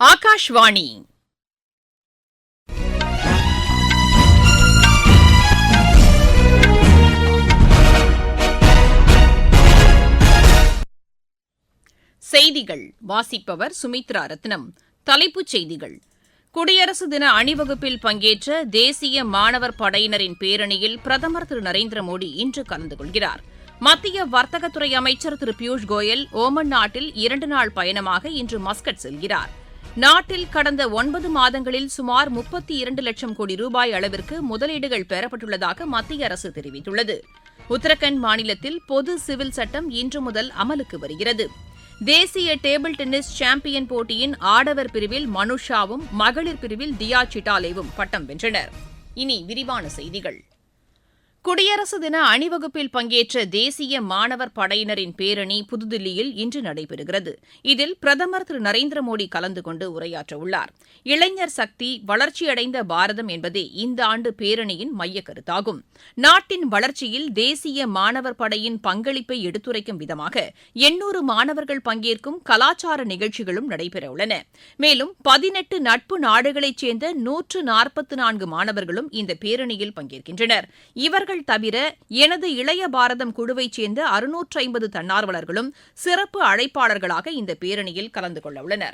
ஆகாஷ்வாணி. செய்திகள். வாசிப்பவர் சுமித்ரா ரத்னம். தலைப்புச் செய்திகள். குடியரசு தின அணிவகுப்பில் பங்கேற்ற தேசிய மாணவர் படையினரின் பேரணியில் பிரதமர் திரு நரேந்திர மோடி இன்று கலந்து கொள்கிறார். மத்திய வர்த்தகத்துறை அமைச்சர் திரு பியூஷ் கோயல் ஓமன் நாட்டில் இரண்டு நாள் பயணமாக இன்று மஸ்கட் செல்கிறார். நாட்டில் கடந்த ஒன்பது மாதங்களில் சுமார் முப்பத்தி இரண்டு லட்சம் கோடி ரூபாய் அளவிற்கு முதலீடுகள் பெறப்பட்டுள்ளதாக மத்திய அரசு தெரிவித்துள்ளது. உத்தரகண்ட் மாநிலத்தில் பொது சிவில் சட்டம் இன்று முதல் அமலுக்கு வருகிறது. தேசிய டேபிள் டென்னிஸ் சாம்பியன் போட்டியின் ஆடவர் பிரிவில் மனுஷாவும் மகளிர் பிரிவில் தியா சிட்டாலேவும் பட்டம் வென்றனர். இனி விரிவான செய்திகள். குடியரசு தின அணிவகுப்பில் பங்கேற்ற தேசிய மாணவர் படையினரின் பேரணி புதுதில்லியில் இன்று நடைபெறுகிறது. இதில் பிரதமர் திரு நரேந்திர மோடி கலந்து கொண்டு உரையாற்றவுள்ளார் இளைஞர் சக்தி வளர்ச்சியடைந்த பாரதம் என்பதே இந்த ஆண்டு பேரணியின் மையக் கருத்தாகும். நாட்டின் வளர்ச்சியில் தேசிய மாணவர் படையின் பங்களிப்பை எடுத்துரைக்கும் விதமாக எண்ணூறு மாணவர்கள் பங்கேற்கும் கலாச்சார நிகழ்ச்சிகளும் நடைபெறவுள்ளன மேலும் பதினெட்டு நட்பு நாடுகளைச் சேர்ந்த நூற்று நாற்பத்து நான்கு மாணவர்களும் இந்த பேரணியில் பங்கேற்கின்றனர். இவர்கள் தவிர எனது இளைய பாரதம் குழுவைச் சேர்ந்த அறுநூற்று ஐம்பது தன்னார்வலர்களும் சிறப்பு அழைப்பாளர்களாக இந்த பேரணியில் கலந்து கொள்ளவுள்ளனா்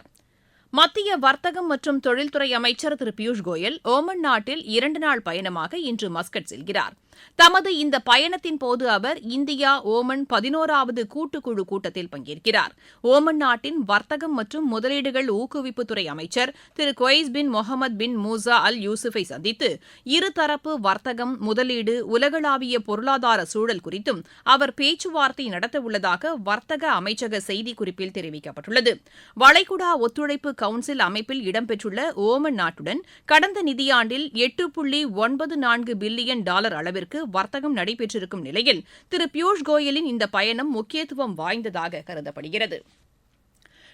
மத்திய வர்த்தகம் மற்றும் தொழில்துறை அமைச்சர் திரு பியூஷ் கோயல் ஓமன் நாட்டில் இரண்டு நாள் பயணமாக இன்று மஸ்கட் செல்கிறார். தமது இந்த பயணத்தின் போது அவர் இந்தியா ஓமன் பதினோராவது கூட்டுக்குழு கூட்டத்தில் பங்கேற்கிறார். ஓமன் நாட்டின் வர்த்தகம் மற்றும் முதலீடுகள் ஊக்குவிப்புத்துறை அமைச்சர் திரு கொய்ஸ் பின் முகமது பின் மூசா அல் யூசுஃபை சந்தித்து இருதரப்பு வர்த்தகம் முதலீடு உலகளாவிய பொருளாதார சூழல் குறித்தும் அவர் பேச்சுவார்த்தை நடத்தவுள்ளதாக வர்த்தக அமைச்சக செய்திக்குறிப்பில் தெரிவிக்கப்பட்டுள்ளது. வளைகுடா ஒத்துழைப்பு கவுன்சில் அமைப்பில் இடம்பெற்றுள்ள ஓமன் நாட்டுடன் கடந்த நிதியாண்டில் எட்டு புள்ளி ஒன்பது நான்கு பில்லியன் டாலர் அளவிற்கு வர்த்தகம் நடைபெற்றிருக்கும் நிலையில் திரு பியூஷ் கோயலின் இந்த பயணம் முக்கியத்துவம் வாய்ந்ததாக கருதப்படுகிறது.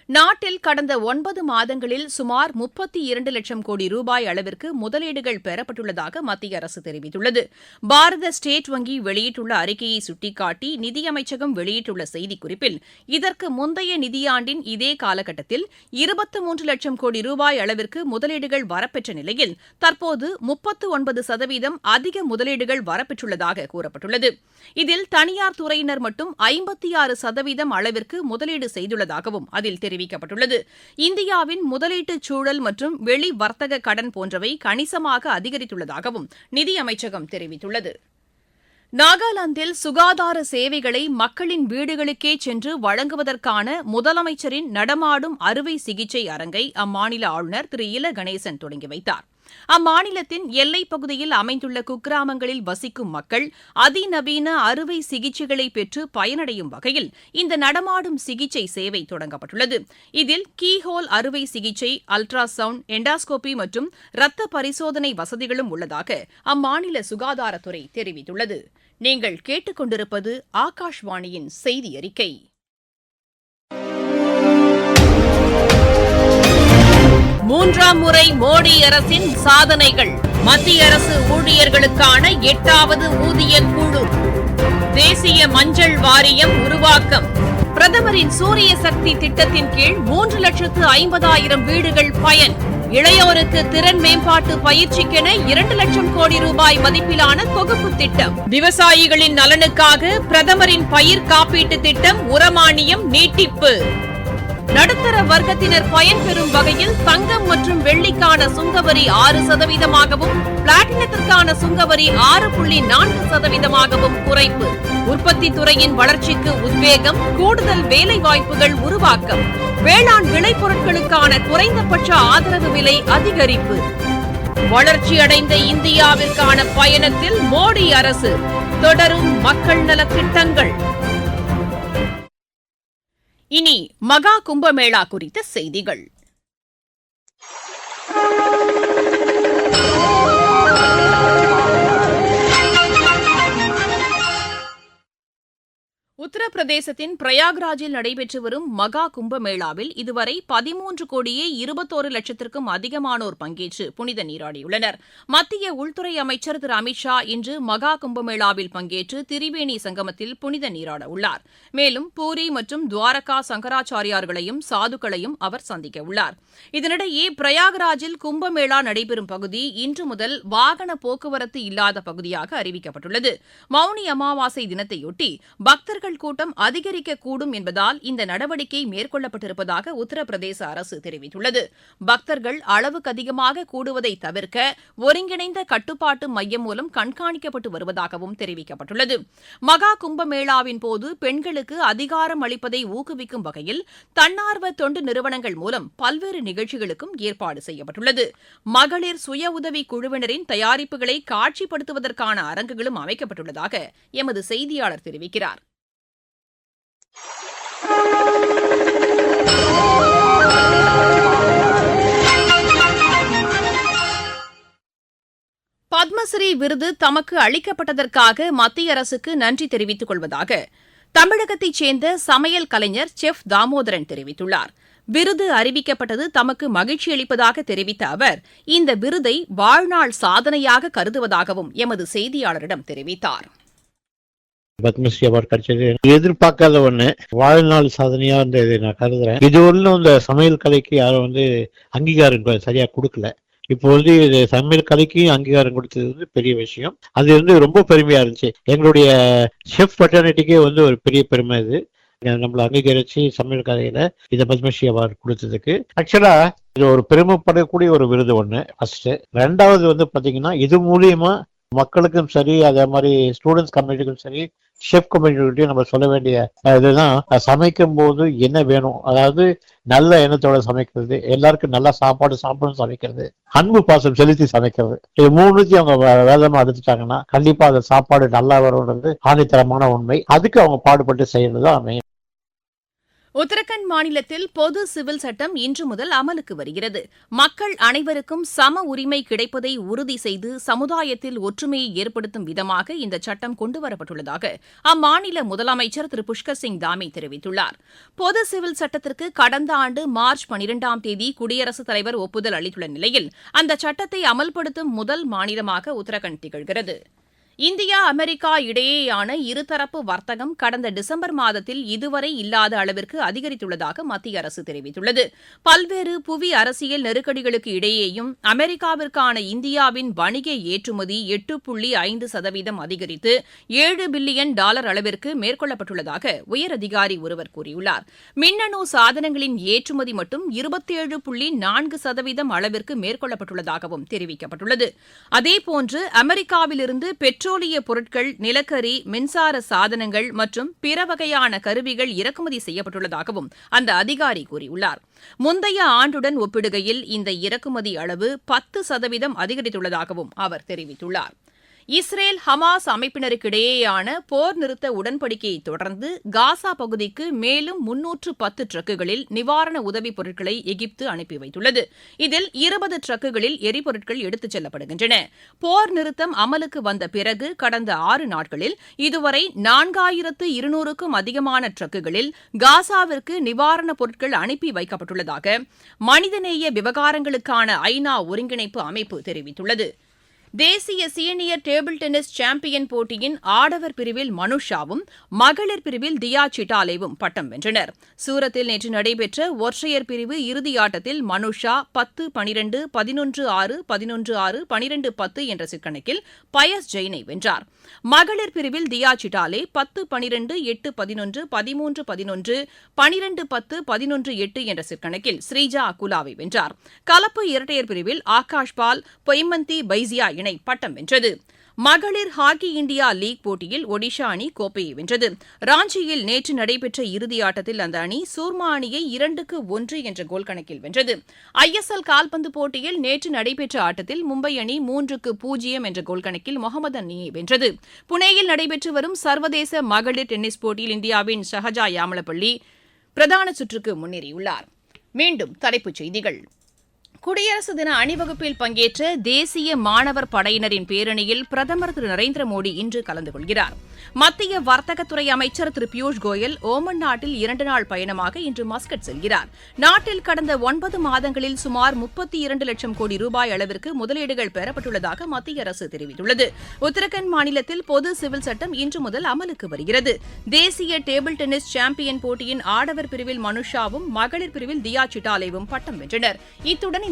நாட்டில் கடந்த ஒன்பது மாதங்களில் சுமார் முப்பத்தி இரண்டு லட்சம் கோடி ரூபாய் அளவிற்கு முதலீடுகள் பெறப்பட்டுள்ளதாக மத்திய அரசு தெரிவித்துள்ளது. பாரத ஸ்டேட் வங்கி வெளியிட்டுள்ள அறிக்கையை சுட்டிக்காட்டி நிதியமைச்சகம் வெளியிட்டுள்ள செய்திக்குறிப்பில் இதற்கு முந்தைய நிதியாண்டின் இதே காலகட்டத்தில் இருபத்தி மூன்று லட்சம் கோடி ரூபாய் அளவிற்கு முதலீடுகள் வரப்பெற்ற நிலையில் தற்போது முப்பத்து ஒன்பது சதவீதம் அதிக முதலீடுகள் வரப்பெற்றுள்ளதாக கூறப்பட்டுள்ளது. இதில் தனியார் துறையினர் மட்டும் ஐம்பத்தி ஆறு சதவீதம் அளவிற்கு முதலீடு செய்துள்ளதாகவும் அதில் தெரிவிக்கப்பட்டுள்ளது. இந்தியாவின் முதலீட்டு சூழல் மற்றும் வெளி வர்த்தக கடன் போன்றவை கணிசமாக அதிகரித்துள்ளதாகவும் நிதியமைச்சகம் தெரிவித்துள்ளது. நாகாலாந்தில் சுகாதார சேவைகளை மக்களின் வீடுகளுக்கே சென்று வழங்குவதற்கான முதலமைச்சரின் நடமாடும் அறுவை சிகிச்சை அரங்கை அம்மாநில ஆளுநர் திரு இல கணேசன் தொடங்கி வைத்தார். அம்மாநிலத்தின் எல்லைப் பகுதியில் அமைந்துள்ள குக்கிராமங்களில் வசிக்கும் மக்கள் அதிநவீன அறுவை சிகிச்சைகளை பெற்று பயனடையும் வகையில் இந்த நடமாடும் சிகிச்சை சேவை தொடங்கப்பட்டுள்ளது. இதில் கீஹோல் அறுவை சிகிச்சை அல்ட்ராசவுண்ட் எண்டாஸ்கோபி மற்றும் இரத்த பரிசோதனை வசதிகளும் உள்ளதாக அம்மாநில சுகாதாரத்துறை தெரிவித்துள்ளது. நீங்கள் கேட்டுக்கொண்டிருப்பது ஆகாஷ்வாணியின் செய்தி அறிக்கை மூன்றாம் முறை மோடி அரசின் சாதனைகள். மத்திய அரசு ஊழியர்களுக்கான எட்டாவது ஊதிய குழு தேசிய மஞ்சள் வாரியம் உருவாக்கம். பிரதமரின் சூரிய சக்தி திட்டத்தின் கீழ் மூன்று லட்சத்து ஐம்பதாயிரம் வீடுகள் பயன். இளையோருக்கு திறன் மேம்பாட்டு பயிற்சிக்கென இரண்டு லட்சம் கோடி ரூபாய் மதிப்பிலான தொகுப்பு திட்டம். விவசாயிகளின் நலனுக்காக பிரதமரின் பயிர் காப்பீட்டு திட்டம் உரமானியம் நீட்டிப்பு. நடுத்தர வர்க்கத்தினர் பயன்பெறும் வகையில் தங்கம் மற்றும் வெள்ளிக்கான சுங்கவரி ஆறு சதவீதமாகவும் பிளாட்டினத்திற்கான சுங்கவரி ஆறு புள்ளி நான்கு சதவீதமாகவும் குறைப்பு. உற்பத்தி துறையின் வளர்ச்சிக்கு உத்வேகம் கூடுதல் வேலை வாய்ப்புகள் உருவாக்கம். வேளாண் விளைபொருட்களுக்கான குறைந்தபட்ச ஆதரவு விலை அதிகரிப்பு. வளர்ச்சியடைந்த இந்தியாவிற்கான பயணத்தில் மோடி அரசு தொடரும் மக்கள் நல திட்டங்கள். இனி மகா கும்பமேளா குறித்த செய்திகள். உத்தரப்பிரதேசத்தின் பிரயாக்ராஜில் நடைபெற்று வரும் மகா கும்பமேளாவில் இதுவரை பதிமூன்று கோடியே இருபத்தோரு லட்சத்திற்கும் அதிகமானோர் பங்கேற்று புனித நீராடியுள்ளனர். மத்திய உள்துறை அமைச்சர் திரு அமித்ஷா இன்று மகா கும்பமேளாவில் பங்கேற்று திரிவேணி சங்கமத்தில் புனித நீராட உள்ளார். மேலும் பூரி மற்றும் துவாரகா சங்கராச்சாரியார்களையும் சாதுக்களையும் அவர் சந்திக்க உள்ளார். இதனிடையே பிரயாக்ராஜில் கும்பமேளா நடைபெறும் பகுதி இன்று முதல் வாகன போக்குவரத்து இல்லாத பகுதியாக அறிவிக்கப்பட்டுள்ளது. மௌனி அமாவாசை தினத்தையொட்டி பக்தர்கள் கூட்டம் அதிகரிக்கக்கூடும் என்பதால் இந்த நடவடிக்கை மேற்கொள்ளப்பட்டிருப்பதாக உத்தரப்பிரதேச அரசு தெரிவித்துள்ளது. பக்தர்கள் அளவுக்கு அதிகமாக கூடுவதை தவிர்க்க ஒருங்கிணைந்த கட்டுப்பாட்டு மையம் மூலம் கண்காணிக்கப்பட்டு வருவதாகவும் தெரிவிக்கப்பட்டுள்ளது. மகா கும்பமேளாவின் போது பெண்களுக்கு அதிகாரம் அளிப்பதை ஊக்குவிக்கும் வகையில் தன்னார்வ தொண்டு நிறுவனங்கள் மூலம் பல்வேறு நிகழ்ச்சிகளுக்கும் ஏற்பாடு செய்யப்பட்டுள்ளது. மகளிர் சுய உதவி குழுவினரின் தயாரிப்புகளை காட்சிப்படுத்துவதற்கான அரங்குகளும் அமைக்கப்பட்டுள்ளதாக எமது செய்தியாளர் தெரிவிக்கிறார். பத்மஸ்ரீ விருது தமக்கு அளிக்கப்பட்டதற்காக மத்திய அரசுக்கு நன்றி தெரிவித்துக் கொள்வதாக தமிழகத்தைச் சேர்ந்த சமையல் கலைஞர் செஃப் தாமோதரன் தெரிவித்துள்ளார். விருது அறிவிக்கப்பட்டது தமக்கு மகிழ்ச்சி அளிப்பதாக தெரிவித்த அவர் இந்த விருதை வாழ்நாள் சாதனையாக கருதுவதாகவும் எமது செய்தியாளரிடம் தெரிவித்தார். பத்மஸ்ரீ அவார்டு கிடைச்சது. எதிர்பார்க்காத ஒண்ணு. வாழ்நாள் சாதனையா வந்து இதை நான் கருதுறேன். இது ஒன்றும் இந்த சமையல் கலைக்கு யாரும் வந்து அங்கீகாரம் சரியா கொடுக்கல. இப்போ வந்து இது சமையல் கலைக்கு அங்கீகாரம் கொடுத்தது வந்து பெரிய விஷயம். அது வந்து ரொம்ப பெருமையா இருந்துச்சு. எங்களுடைய செஃப் பட்டர்னிட்டிக்கே வந்து ஒரு பெரிய பெருமை இது நம்மளை அங்கீகரிச்சு சமையல் கலையில இந்த பத்மஸ்ரீ அவார்டு கொடுத்ததுக்கு. ஆக்சுவலா இது ஒரு பெருமைப்படக்கூடிய ஒரு விருது ஒண்ணு. ஃபர்ஸ்ட் ரெண்டாவது வந்து பாத்தீங்கன்னா இது மூலியமா மக்களுக்கும் சரி அதே மாதிரி ஸ்டூடெண்ட்ஸ் கம்யூனிட்டிக்கும் சரி ஷெஃப் கம்யூனிட்டியும் நம்ம சொல்ல வேண்டிய இதுதான். சமைக்கும் போது என்ன வேணும்? அதாவது நல்ல எண்ணத்தோட சமைக்கிறது எல்லாருக்கும் நல்ல சாப்பாடு சாப்பிடணும் சமைக்கிறது அன்பு பாசம் செலுத்தி சமைக்கிறது. இது மூணுத்தையும் அவங்க வே- வேதமா எடுத்துட்டாங்கன்னா கண்டிப்பா அந்த சாப்பாடு நல்லா வரும்ன்றது ஆணித்தரமான உண்மை. அதுக்கு அவங்க பாடுபட்டு செய்யறது தான் main. உத்தரகண்ட் மாநிலத்தில் பொது சிவில் சட்டம் இன்று முதல் அமலுக்கு வருகிறது. மக்கள் அனைவருக்கும் சம உரிமை கிடைப்பதை உறுதி செய்து சமுதாயத்தில் ஒற்றுமையை ஏற்படுத்தும் விதமாக இந்த சட்டம் கொண்டுவரப்பட்டுள்ளதாக அம்மாநில முதலமைச்சர் திரு புஷ்கர் சிங் தாமி தெரிவித்துள்ளார். பொது சிவில் சட்டத்திற்கு கடந்த ஆண்டு மார்ச் பனிரெண்டாம் தேதி குடியரசுத் தலைவர் ஒப்புதல் அளித்துள்ள நிலையில் அந்த சட்டத்தை அமல்படுத்தும் முதல் மாநிலமாக உத்தரகண்ட் திகழ்கிறது. இந்தியா அமெரிக்கா இடையேயான இருதரப்பு வர்த்தகம் கடந்த டிசம்பர் மாதத்தில் இதுவரை இல்லாத அளவிற்கு அதிகரித்துள்ளதாக மத்திய அரசு தெரிவித்துள்ளது. பல்வேறு புவி அரசியல் நெருக்கடிகளுக்கு இடையேயும் அமெரிக்காவிற்கான இந்தியாவின் வணிக ஏற்றுமதி எட்டு புள்ளி ஐந்து சதவீதம் அதிகரித்து ஏழு பில்லியன் டாலர் அளவிற்கு மேற்கொள்ளப்பட்டுள்ளதாக உயரதிகாரி ஒருவர் கூறியுள்ளார். மின்னணு சாதனங்களின் ஏற்றுமதி மட்டும் இருபத்தேழு புள்ளி நான்கு சதவீதம் அளவிற்கு மேற்கொள்ளப்பட்டுள்ளதாகவும் தெரிவிக்கப்பட்டுள்ளது. அதேபோன்று அமெரிக்காவிலிருந்து பெற்று பெட்ரோலிய பொருட்கள் நிலக்கரி மின்சார சாதனங்கள் மற்றும் பிற வகையான கருவிகள் இறக்குமதி செய்யப்பட்டுள்ளதாகவும் அந்த அதிகாரி கூறியுள்ளார். முந்தைய ஆண்டுடன் ஒப்பிடுகையில் இந்த இறக்குமதி அளவு பத்து சதவீதம் அதிகரித்துள்ளதாகவும் அவர் தெரிவித்துள்ளார். இஸ்ரேல் ஹமாஸ் அமைப்பினருக்கிடையேயான போர் நிறுத்த உடன்படிக்கையை தொடர்ந்து காசா பகுதிக்கு மேலும் முன்னூற்று பத்து ட்ரக்குகளில் நிவாரண உதவிப் பொருட்களை எகிப்து அனுப்பி வைத்துள்ளது. இதில் இருபது ட்ரக்குகளில் எரிபொருட்கள் எடுத்துச் செல்லப்படுகின்றன. போர் நிறுத்தம் அமலுக்கு வந்த பிறகு கடந்த ஆறு நாட்களில் இதுவரை நான்காயிரத்து இருநூறுக்கும் அதிகமான ட்ரக்குகளில் காசாவிற்கு நிவாரணப் பொருட்கள் அனுப்பி வைக்கப்பட்டுள்ளதாக மனிதநேய விவகாரங்களுக்கான ஐநா ஒருங்கிணைப்பு அமைப்பு தெரிவித்துள்ளது. தேசிய சீனியர் டேபிள் டென்னிஸ் சாம்பியன் போட்டியின் ஆடவர் பிரிவில் மனுஷாவும் மகளிர் பிரிவில் தியா சிட்டாலேவும் பட்டம் வென்றனர். சூரத்தில் நேற்று நடைபெற்ற ஒற்றையர் பிரிவு இறுதியாட்டத்தில் மனுஷா பத்து பனிரெண்டு பதினொன்று ஆறு பதினொன்று ஆறு பனிரெண்டு பத்து என்ற சிற்கணக்கில் பயஸ் ஜெயினை வென்றார். மகளிர் பிரிவில் தியா சிட்டாலே பத்து பனிரெண்டு எட்டு பதினொன்று பதிமூன்று பதினொன்று பனிரெண்டு பத்து பதினொன்று எட்டு என்ற சிற்கணக்கில் ஸ்ரீஜா அகுலாவை வென்றார். கலப்பு இரட்டையர் பிரிவில் ஆகாஷ் பால் பொய்மந்தி பைசியா இணை பட்டம் வென்றது. மகளிர் ஹாக்கி இந்தியா லீக் போட்டியில் ஒடிஷா அணி கோப்பையை வென்றது. ராஞ்சியில் நேற்று நடைபெற்ற இறுதி ஆட்டத்தில் அந்த அணி சூர்மா அணியை இரண்டுக்கு ஒன்று என்ற கோல் கணக்கில் வென்றது. ஐஎஸ்எல் கால்பந்து போட்டியில் நேற்று நடைபெற்ற ஆட்டத்தில் மும்பை அணி மூன்றுக்கு பூஜ்ஜியம் என்ற கோல் கணக்கில் முகமது அணியை வென்றது. புனேயில் நடைபெற்று வரும் சர்வதேச மகளிர் டென்னிஸ் போட்டியில் இந்தியாவின் ஷஹஜா யாமலப்பள்ளி பிரதான சுற்றுக்கு முன்னேறியுள்ளார். மீண்டும் தலைப்புச் செய்திகள். குடியரசு தின அணிவகுப்பில் பங்கேற்ற தேசிய மாணவர் படையினரின் பேரணியில் பிரதமர் திரு நரேந்திர மோடி இன்று கலந்து கொள்கிறார். மத்திய வர்த்தகத்துறை அமைச்சர் திரு பியூஷ் கோயல் ஓமன் நாட்டில் இரண்டு நாள் பயணமாக இன்று மஸ்கட் செல்கிறார். நாட்டில் கடந்த ஒன்பது மாதங்களில் சுமார் முப்பத்தி இரண்டு லட்சம் கோடி ரூபாய் அளவிற்கு முதலீடுகள் பெறப்பட்டுள்ளதாக மத்திய அரசு தெரிவித்துள்ளது. உத்தரகாண்ட் மாநிலத்தில் பொது சிவில் சட்டம் இன்று முதல் அமலுக்கு வருகிறது. தேசிய டேபிள் டென்னிஸ் சாம்பியன் போட்டியின் ஆடவர் பிரிவில் மனுஷாவும் மகளிர் பிரிவில் தியா சிட்டாலேவும் பட்டம் வென்றனர். இத்துடன்